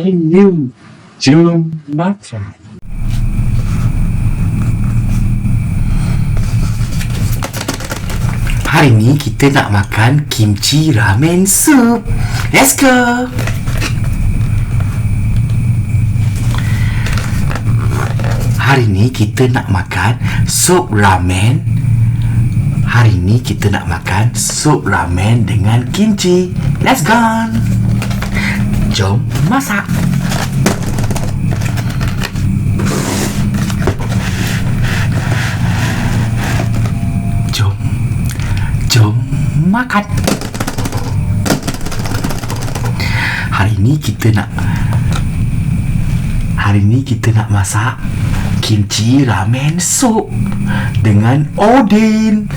Hello, jom makan. Hari ni kita nak makan kimchi ramen soup. Let's go. Hari ni kita nak makan sup ramen. Hari ni kita nak makan sup ramen dengan kimchi. Let's go. Jom masak. Jom Jom makan Hari ni kita nak Hari ni kita nak masak Kimchi ramen soup Dengan Odin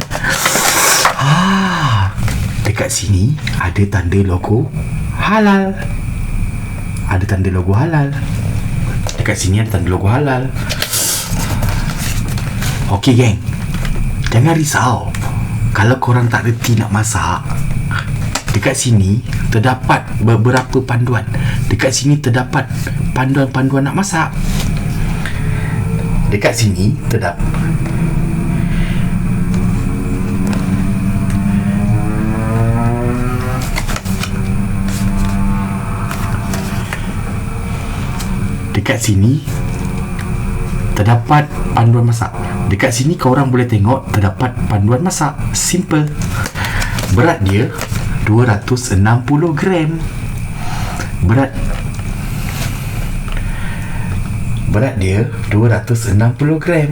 Dekat sini Ada tanda logo Halal. Ada tanda logo halal. Dekat sini ada tanda logo halal. Okey geng. Jangan risau. Kalau korang tak reti nak masak Dekat sini Terdapat beberapa panduan. Dekat sini terdapat Panduan-panduan nak masak. Dekat sini terdapat Dekat sini terdapat panduan masak. Dekat sini korang boleh tengok terdapat panduan masak. Simple. Berat dia 260 gram. Berat Berat dia 260 gram.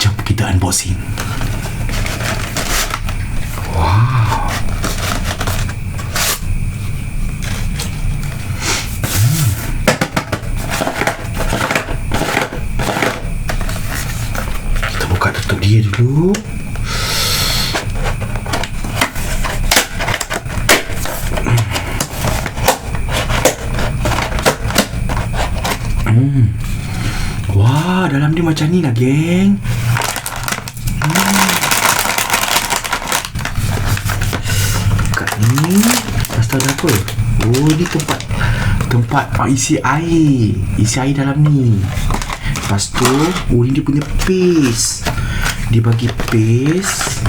Jom kita unboxing. Wow. Kita buka tutup dia dulu. Hmm. Wah, dalam dia macam ni lah, geng. Hmm. Tu ada apa? Oh, ni tempat tempat oh, isi air. Isi air dalam ni. Lepas tu, oh ni dia punya paste. Dia bagi paste.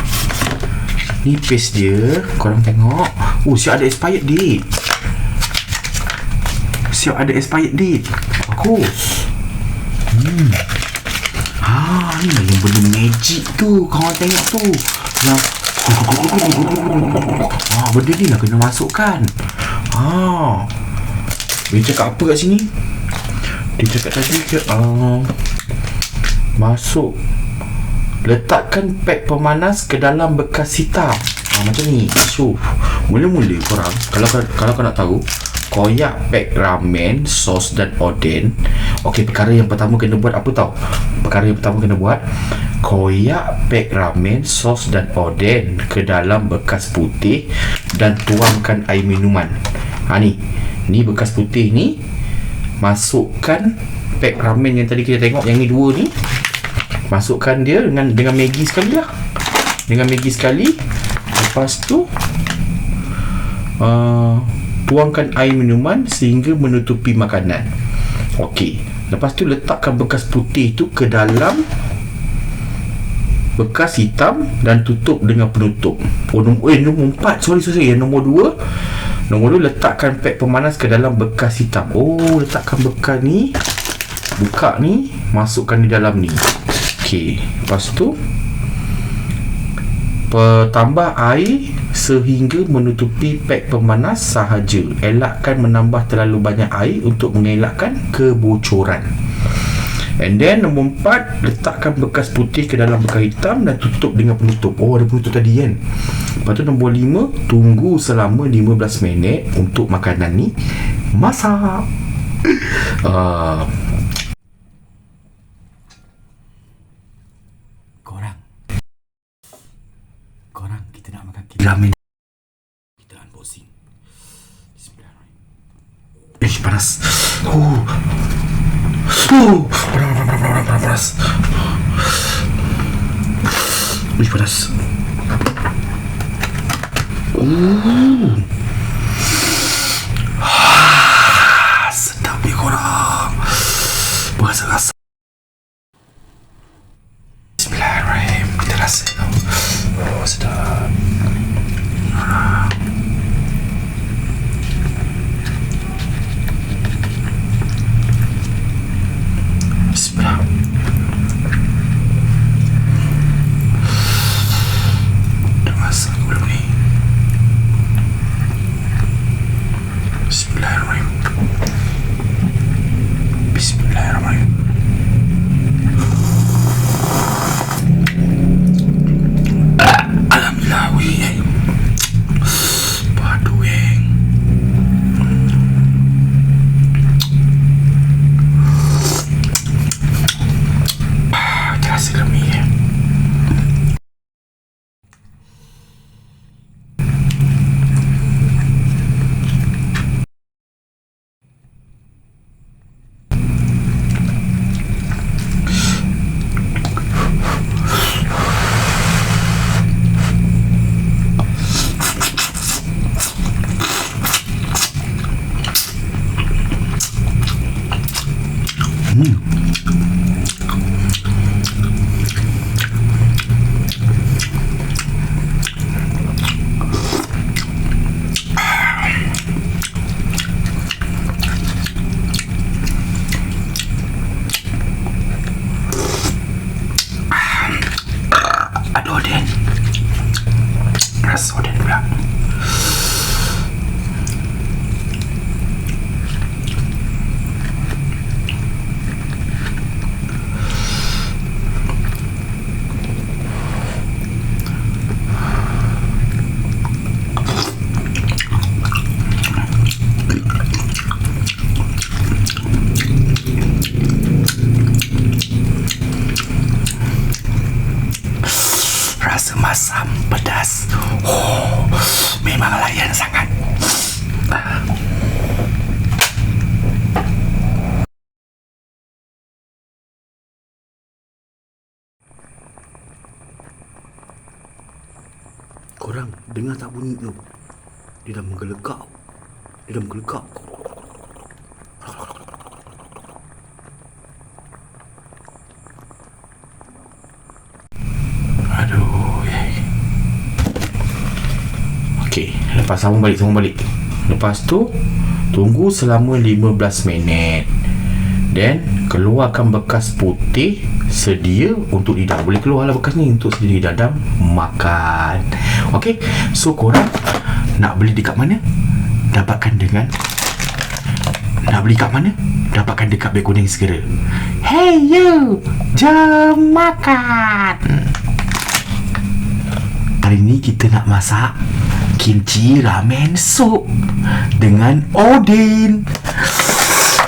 Ni paste dia. Korang tengok. Oh, siap ada expired date. Siap ada expired date. Bagus. Hmm. Ah, ni lah yang benda magic tu. Korang tengok tu. Yang Ah, benda ni lah kena masukkan. Ah. Dia cakap apa kat sini? Dia cakap tadi ke uh, Masuk Letakkan pek pemanas ke dalam bekas hitam ha, Macam ni. So Mula-mula korang Kalau kalau kau nak tahu Koyak pek ramen Sos dan oden. Okey perkara yang pertama kena buat apa tau? Perkara yang pertama kena buat Koyak pek ramen Sos dan oden Ke dalam bekas putih Dan tuangkan air minuman. Ha ni. Ni bekas putih ni Masukkan Pack ramen yang tadi kita tengok Yang ni dua ni Masukkan dia dengan dengan Maggi sekali lah. Dengan Maggi sekali. Lepas tu uh, Tuangkan air minuman Sehingga menutupi makanan. Okey Lepas tu letakkan bekas putih tu ke dalam Bekas hitam Dan tutup dengan penutup. Oh nombor, eh, nombor empat. Sorry sorry Yang nombor dua. Nombor 2 letakkan pek pemanas ke dalam bekas hitam. Oh letakkan bekas ni. Buka ni. Masukkan di dalam ni Okey. Lepas tu Tambah air Sehingga menutupi pek pemanas sahaja. Elakkan menambah terlalu banyak air Untuk mengelakkan kebocoran. And then nombor 4 Letakkan bekas putih ke dalam bekas hitam Dan tutup dengan penutup. Oh ada penutup tadi kan? Lepas tu nombor 5 Tunggu selama 15 minit Untuk makanan ni Masak. Uh, Lamine. Ich war das. Uh. Uh. Ich war das. Uh. Masam pedas. Oh Memang layan sangat. Korang dengar tak bunyi tu? Dia dah menggelegak Dia dah menggelegak lepas sambung balik, sambung balik. Lepas tu tunggu selama 15 minit. Then keluarkan bekas putih sedia untuk didam. Boleh keluarlah bekas ni untuk sedia didam makan. Okey, so korang nak beli dekat mana? Dapatkan dengan nak beli kat mana? Dapatkan dekat beg kuning segera. Hey you, jom makan. Hari ni kita nak masak kimchi ramen soup dengan Odin.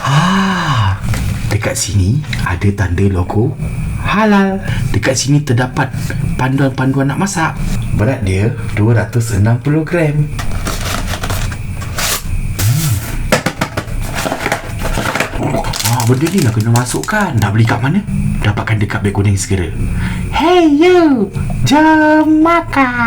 Ah, dekat sini ada tanda logo halal. Dekat sini terdapat panduan-panduan nak masak. Berat dia 260 gram. Ah, benda ni lah kena masukkan. Nak beli kat mana? Dapatkan dekat beg kuning segera. Hey you, jom makan.